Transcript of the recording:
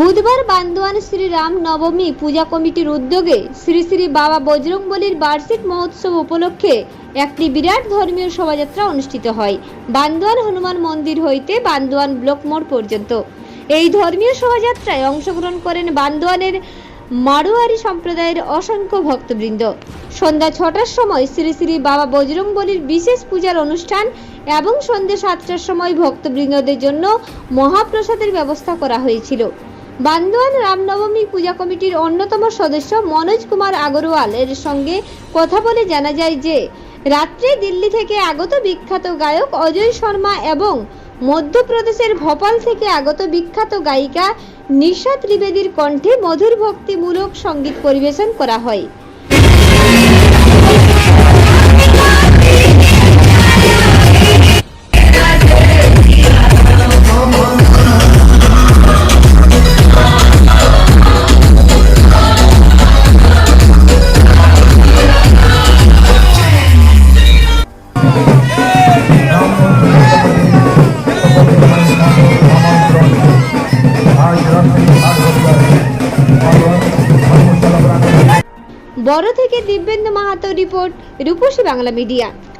বুধবার বান্দোয়ান শ্রী রাম নবমী পূজা কমিটির উদ্যোগে শ্রী শ্রী বাবা বজরংবলীর বার্ষিক মহোৎসব উপলক্ষে একটি বিরাট ধর্মীয় শোভাযাত্রা অনুষ্ঠিত হয়। বান্দোয়ান হনুমান মন্দির হইতে বান্দোয়ান ব্লক মোড় পর্যন্ত। এই ধর্মীয় শোভাযাত্রায় অংশগ্রহণ করেন বান্দোয়ানের মারোয়ারি সম্প্রদায়ের অসংখ্য ভক্তবৃন্দ। সন্ধ্যা ছটার সময় শ্রী শ্রী বাবা বজরংবলীর বিশেষ পূজার অনুষ্ঠান এবং সন্ধ্যে সাতটার সময় ভক্তবৃন্দদের জন্য মহাপ্রসাদের ব্যবস্থা করা হয়েছিল। বান্দোয়ান রামনবমী পূজা কমিটির অন্যতম সদস্য মনোজ কুমার আগরওয়াল এর সঙ্গে কথা বলে জানা যায় যে, রাত্রে দিল্লি থেকে আগত বিখ্যাত গায়ক অজয় শর্মা এবং মধ্যপ্রদেশের ভোপাল থেকে আগত বিখ্যাত গায়িকা নিশা ত্রিবেদীর কণ্ঠে মধুর ভক্তিমূলক সংগীত পরিবেশন করা হয়। বড় থেকে দিব্যেন্দু মাহাতো রিপোর্ট রূপসী বাংলা মিডিয়া।